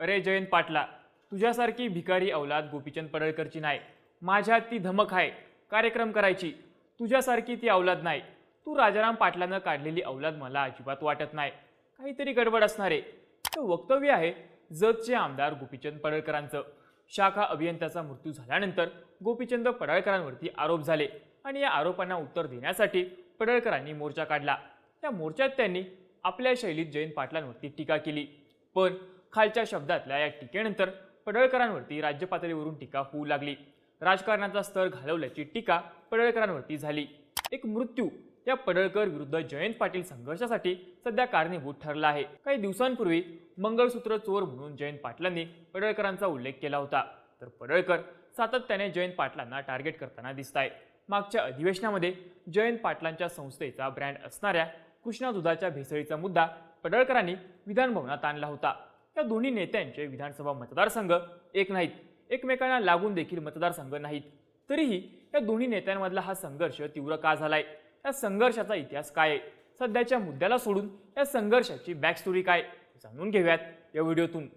अरे जयंत पाटला तुझ्यासारखी भिकारी अवलाद गोपीचंद पडळकरची नाही. माझ्यात ती धमक आहे कार्यक्रम करायची. तुझ्यासारखी ती अवलाद नाही. तू राजाराम पाटलानं काढलेली अवलाद मला अजिबात वाटत नाही. काहीतरी गडबड असणार. आहे वक्तव्य आहे जतचे आमदार गोपीचंद पडळकरांचं. शाखा अभियंत्याचा मृत्यू झाल्यानंतर गोपीचंद पडळकरांवरती आरोप झाले आणि या आरोपांना उत्तर देण्यासाठी पडळकरांनी मोर्चा काढला. त्या मोर्चात त्यांनी आपल्या शैलीत जयंत पाटलांवरती टीका केली. पण खालच्या शब्दातल्या या टीकेनंतर पडळकरांवरती राज्य पातळीवरून टीका होऊ लागली. राजकारणाचा स्तर घालवल्याची टीका पडळकरांवरती झाली. एक मृत्यू या पडळकर विरुद्ध जयंत पाटील संघर्षासाठी सध्या कारणीभूत ठरला आहे. काही दिवसांपूर्वी मंगळसूत्र चोर म्हणून जयंत पाटलांनी पडळकरांचा उल्लेख केला होता. तर पडळकर सातत्याने जयंत पाटलांना टार्गेट करताना दिसत आहे मागच्या अधिवेशनामध्ये जयंत पाटलांच्या संस्थेचा ब्रँड असणाऱ्या कृष्णा दुधाच्या भेसळीचा मुद्दा पडळकरांनी विधानभवनात आणला होता. या दोन्ही नेत्यांचे विधानसभा मतदारसंघ एक नाहीत. एकमेकांना लागून देखील मतदारसंघ नाहीत. तरीही या दोन्ही नेत्यांमधला हा संघर्ष तीव्र का झालाय? या संघर्षाचा इतिहास काय आहे? सध्याच्या मुद्द्याला सोडून या संघर्षाची बॅक स्टोरी काय जाणून घेऊयात या व्हिडिओतून.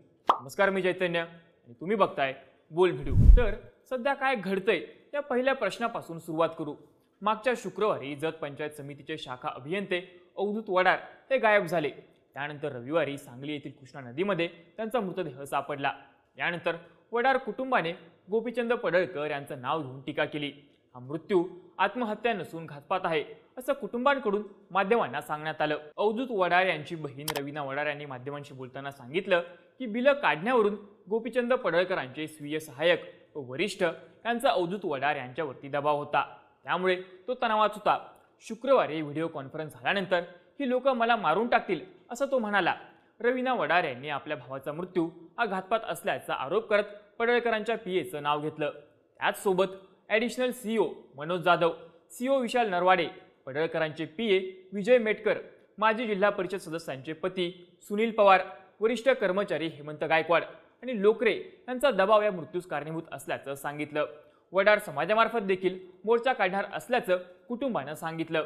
नमस्कार मी चैतन्य आणि तुम्ही बघताय बोल व्हिडिओ. तर सध्या काय घडतंय या पहिल्या प्रश्नापासून सुरुवात करू. मागच्या शुक्रवारी जत पंचायत समितीचे शाखा अभियंते अवधूत वडार हे गायब झाले. त्यानंतर रविवारी सांगली येथील कृष्णा नदीमध्ये त्यांचा मृतदेह सापडला. यानंतर वडार कुटुंबाने गोपीचंद पडळकर यांचं नाव घेऊन टीका केली. हा मृत्यू आत्महत्या नसून घातपात आहे असं कुटुंबांकडून माध्यमांना सांगण्यात आलं. अवधूत वडार यांची बहीण रवीना वडार यांनी माध्यमांशी बोलताना सांगितलं की बिलं काढण्यावरून गोपीचंद पडळकरांचे स्वीय सहाय्यक व वरिष्ठ यांचा अवधूत वडार यांच्यावरती दबाव होता. त्यामुळे तो तणावात होता. शुक्रवारी व्हिडिओ कॉन्फरन्स झाल्यानंतर ही लोक मला मारून टाकतील असं तो म्हणाला. रवीना वडार यांनी आपल्या भावाचा मृत्यू हा घातपात असल्याचा आरोप करत पडळकरांच्या पीएचं नाव घेतलं. त्याचसोबत additional CEO Manoj Jadhav CEO Vishal Narwade पडळकरांचे PA Vijay Metkar माजी जिल्हा परिषद सदस्यांचे पती सुनील पवार वरिष्ठ कर्मचारी हेमंत गायकवाड आणि लोकरे यांचा दबाव या मृत्यूस कारणीभूत असल्याचं सांगितलं. वडार समाजामार्फत देखील मोर्चा काढणार असल्याचं कुटुंबानं सांगितलं.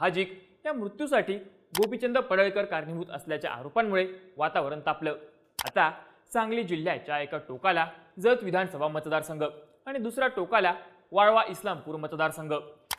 साहजिक या मृत्यूसाठी गोपीचंद पडळकर कारणीभूत असल्याच्या आरोपांमुळे वातावरण तापलं. आता सांगली जिल्ह्याच्या एका टोकाला जत विधानसभा मतदारसंघ आणि दुसऱ्या टोकाला वाळवा इस्लामपूर मतदारसंघ.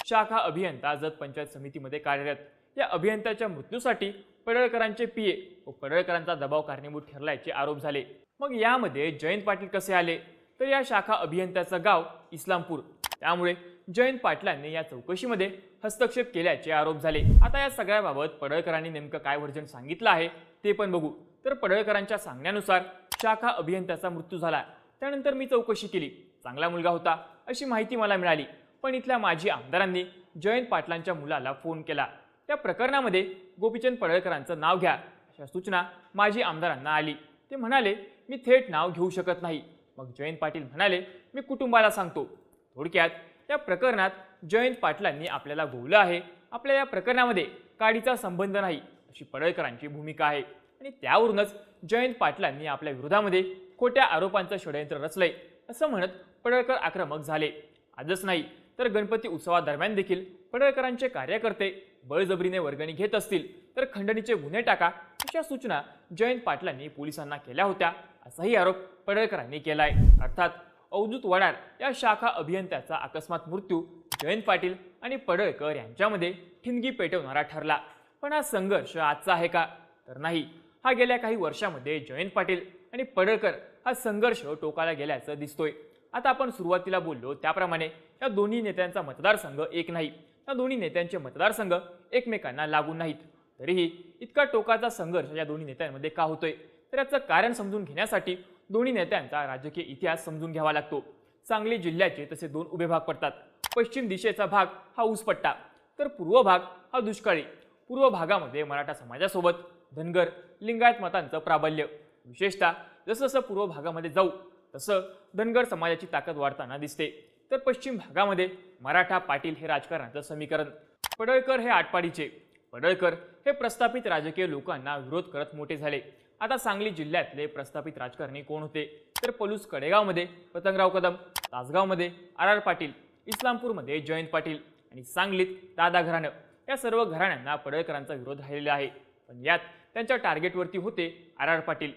शाखा अभियंता जत पंचायत समितीमध्ये कार्यरत. या अभियंत्याच्या मृत्यूसाठी पडळकरांचे पीए व पडळकरांचा दबाव कारणीभूत ठरल्याचे आरोप झाले. मग यामध्ये जयंत पाटील कसे आले? तर या शाखा अभियंत्याचं गाव इस्लामपूर. त्यामुळे जयंत पाटलांनी या चौकशीमध्ये हस्तक्षेप केल्याचे आरोप झाले. आता या सगळ्याबाबत पडळकरांनी नेमकं काय व्हर्जन सांगितलं आहे ते पण बघू. तर पडळकरांच्या सांगण्यानुसार शाखा अभियंत्याचा मृत्यू झाला. त्यानंतर मी चौकशी केली. चांगला मुलगा होता अशी माहिती मला मिळाली. पण इथल्या माजी आमदारांनी जयंत पाटलांच्या मुलाला फोन केला. त्या प्रकरणामध्ये गोपीचंद पडळकरांचं नाव घ्या अशा सूचना माजी आमदारांना आली. ते म्हणाले मी थेट नाव घेऊ शकत नाही. मग जयंत पाटील म्हणाले मी कुटुंबाला सांगतो. थोडक्यात या प्रकरणात जयंत पाटलांनी आपल्याला गोवलं आहे. आपल्या या प्रकरणामध्ये काडीचा संबंध नाही अशी पडळकरांची भूमिका आहे. आणि त्यावरूनच जयंत पाटलांनी आपल्या विरोधामध्ये खोट्या आरोपांचं षडयंत्र रचलंय असं म्हणत पडळकर आक्रमक झाले. आजच नाही तर गणपती उत्सवादरम्यान देखील पडळकरांचे कार्यकर्ते बळजबरीने वर्गणी घेत असतील तर खंडणीचे गुन्हे टाका अशा सूचना जयंत पाटलांनी पोलिसांना केल्या होत्या असाही आरोप पडळकरांनी केलाय. अर्थात अवधूत वडार या शाखा अभियंत्याचा अकस्मात मृत्यू जयंत पाटील आणि पडळकर यांच्यामध्ये ठिणगी पेटवणारा ठरला. पण हा संघर्ष आजचा आहे का? तर नाही. हा गेल्या काही वर्षामध्ये जयंत पाटील आणि पडळकर हा संघर्ष टोकाला गेल्याचं दिसतोय. आता आपण सुरुवातीला बोललो त्याप्रमाणे या दोन्ही नेत्यांचा मतदारसंघ एक नाही. या दोन्ही नेत्यांचे मतदारसंघ एकमेकांना लागून नाहीत. तरीही इतका टोकाचा संघर्ष या दोन्ही नेत्यांमध्ये का होतोय? तर याचं कारण समजून घेण्यासाठी दोन्ही नेत्यांचा राजकीय इतिहास समजून घ्यावा लागतो. सांगली जिल्ह्याचे तसे दोन उभे भाग पडतात. पश्चिम दिशेचा भाग हा ऊसपट्टा तर पूर्व भाग हा दुष्काळी. पूर्व भागामध्ये मराठा समाजासोबत धनगर लिंगायत मतांचं प्राबल्य. विशेषतः जसं पूर्व भागामध्ये जाऊ तसं धनगर समाजाची ताकद वाढताना दिसते. तर पश्चिम भागामध्ये मराठा पाटील हे राजकारणाचं समीकरण. पडळकर हे आटपाडीचे. पडळकर हे प्रस्थापित राजकीय लोकांना विरोध करत मोठे झाले. आता सांगली जिल्ह्यातले प्रस्थापित राजकारणी कोण होते? तर पलूस कडेगावमध्ये पतंगराव कदम तासगावमध्ये आर आर पाटील इस्लामपूरमध्ये जयंत पाटील आणि सांगलीत दादा घराणं. या सर्व घराण्यांना पडळकरांचा विरोध राहिलेला आहे. पण यात त्यांच्या टार्गेटवरती होते आर आर पाटील.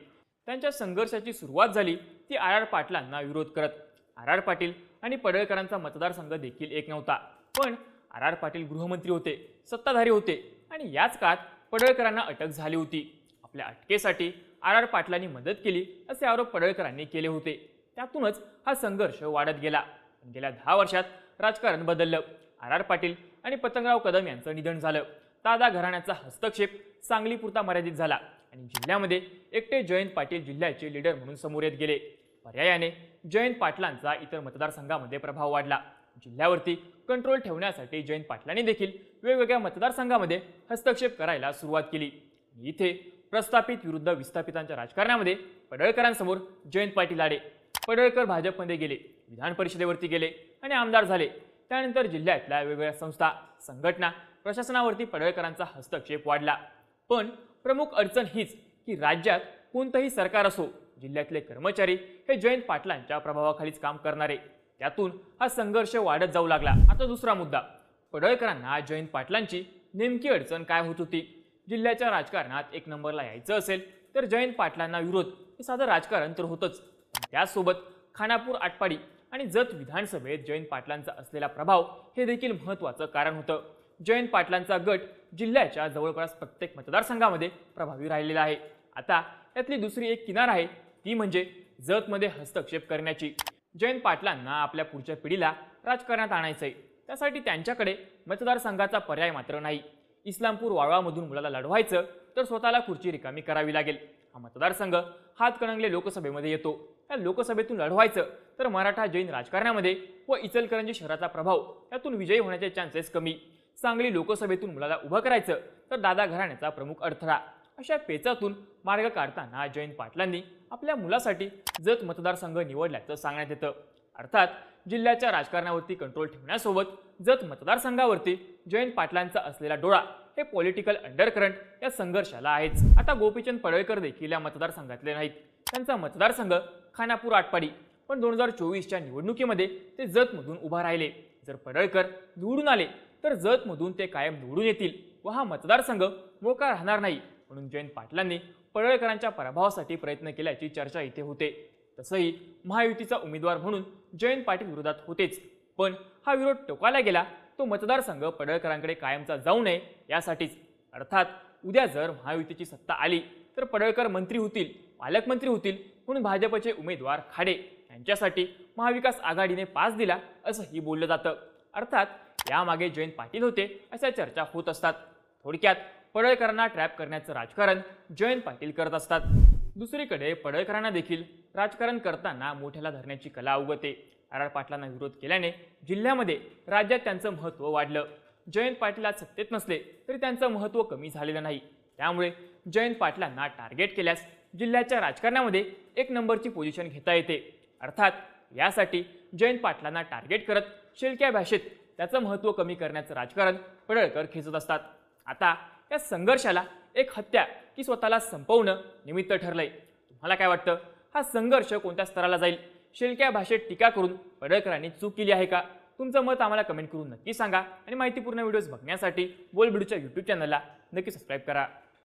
त्यांच्या संघर्षाची सुरुवात झाली ती आर आर पाटलांना विरोध करत. आर आर पाटील आणि पडळकरांचा मतदारसंघ देखील एक नव्हता. पण आर आर पाटील गृहमंत्री होते सत्ताधारी होते आणि याच काळात पडळकरांना अटक झाली होती. आपल्या अटकेसाठी आर आर पाटलांनी मदत केली असे आरोप पडळकरांनी केले होते. त्यातूनच हा संघर्ष वाढत गेला. गेल्या दहा वर्षात राजकारण बदललं. आर आर पाटील आणि पतंगराव कदम यांचं निधन झालं. दादा घराण्याचा हस्तक्षेप सांगलीपुरता मर्यादित झाला आणि जिल्ह्यामध्ये एकटे जयंत पाटील जिल्ह्याचे लीडर म्हणून समोर येत गेले. पर्यायाने जयंत पाटलांचा इतर मतदारसंघामध्ये प्रभाव वाढला. जिल्ह्यावरती कंट्रोल ठेवण्यासाठी जयंत पाटलांनी देखील वेगवेगळ्या मतदारसंघामध्ये हस्तक्षेप करायला सुरुवात केली. इथे प्रस्थापित विरुद्ध विस्थापितांच्या राजकारणामध्ये पडळकरांसमोर जयंत पाटील आले पडळकर भाजपमध्ये गेले विधान परिषदेवरती गेले आणि आमदार झाले. त्यानंतर जिल्ह्यातल्या वेगवेगळ्या संस्था संघटना प्रशासनावरती पडळकरांचा हस्तक्षेप वाढला. पण प्रमुख अडचण हीच की राज्यात कोणतंही सरकार असो जिल्ह्यातले कर्मचारी हे जयंत पाटलांच्या प्रभावाखालीच काम करणारे. त्यातून हा संघर्ष वाढत जाऊ लागला. आता दुसरा मुद्दा. पडळकरांना जयंत पाटलांची नेमकी अडचण काय होत होती? जिल्ह्याच्या राजकारणात एक नंबरला यायचं असेल तर जयंत पाटलांना विरोध हे साधं राजकारण तर होतंच. त्यासोबत त्याचसोबत खानापूर आटपाडी आणि जत विधानसभेत जयंत पाटलांचा असलेला प्रभाव हे देखील महत्त्वाचं कारण होतं. जयंत पाटलांचा गट जिल्ह्याच्या जवळपास प्रत्येक मतदारसंघामध्ये प्रभावी राहिलेला आहे. आता यातली दुसरी एक किनार आहे ती म्हणजे जतमध्ये हस्तक्षेप करण्याची. जयंत पाटलांना आपल्या पुढच्या पिढीला राजकारणात आणायचंय. त्यासाठी त्यांच्याकडे मतदारसंघाचा पर्याय मात्र नाही. इस्लामपूर वाळवामधून मुलाला लढवायचं तर स्वतःला खुर्ची रिकामी करावी लागेल. हा मतदारसंघ हातकणंगले लोकसभेमध्ये येतो. या लोकसभेतून लढवायचं तर मराठा जैन राजकारणामध्ये व इचलकरंजी शहराचा प्रभाव यातून विजयी होण्याचे चान्सेस कमी. सांगली लोकसभेतून मुलाला उभं करायचं तर दादा घराण्याचा प्रमुख अडथळा. अशा पेचातून मार्ग काढताना जयंत पाटलांनी आपल्या मुलासाठी जत मतदारसंघ निवडल्याचं सांगण्यात येतं. अर्थात जिल्ह्याच्या राजकारणावरती कंट्रोल ठेवण्यासोबत जत मतदारसंघावरती जयंत पाटलांचा असलेला डोळा हे पॉलिटिकल अंडरकरंट या संघर्षाला आहेच. आता गोपीचंद पडळकर देखील या मतदारसंघातले नाहीत. त्यांचा मतदारसंघ खानापूर आटपाडी. पण दोन हजार चोवीसच्या निवडणुकीमध्ये ते जतमधून उभा राहिले. जर पडळकर निवडून आले तर जतमधून ते कायम निवडून येतील व हा मतदारसंघ मोकळा राहणार नाही. म्हणून जयंत पाटलांनी पडळकरांच्या पराभवासाठी प्रयत्न केल्याची चर्चा इथे होते. तसंही महायुतीचा उमेदवार म्हणून जयंत पाटील विरोधात होतेच. पण हा विरोध टोकाला गेला तो मतदारसंघ पडळकरांकडे कायमचा जाऊ नये यासाठीच. अर्थात उद्या जर महायुतीची सत्ता आली तर पडळकर मंत्री होतील पालकमंत्री होतील म्हणून भाजपचे उमेदवार खाडे यांच्यासाठी महाविकास आघाडीने पास दिला असंही बोललं जातं. अर्थात यामागे जयंत पाटील होते अशा चर्चा होत असतात. थोडक्यात पडळकरांना ट्रॅप करण्याचं राजकारण जयंत पाटील करत असतात. दुसरीकडे पडळकरांना देखील राजकारण करताना मोठ्याला धरण्याची कला अवगते आर आर पाटलांना विरोध केल्याने जिल्ह्यामध्ये राज्यात त्यांचं महत्त्व वाढलं. जयंत पाटील आज सत्तेत नसले तरी त्यांचं महत्त्व कमी झालेलं नाही. त्यामुळे जयंत पाटलांना टार्गेट केल्यास जिल्ह्याच्या राजकारणामध्ये एक नंबरची पोझिशन घेता येते. अर्थात यासाठी जयंत पाटलांना टार्गेट करत शेलक्या भाषेत त्याचं महत्त्व कमी करण्याचं राजकारण पडळकर खेचत असतात. आता या संघर्षाला एक हत्या की स्वतःला संपवणं निमित्त ठरलंय. तुम्हाला काय वाटतं? हा संघर्ष कोणत्या स्तराला जाईल? शेलक्या भाषेत टीका करून पडळकरांनी चूक केली आहे का? तुमचं मत आम्हाला कमेंट करून नक्की सांगा आणि माहितीपूर्ण व्हिडिओज बघण्यासाठी बोलबिडूच्या यूट्यूब चॅनलला नक्की सबस्क्राईब करा.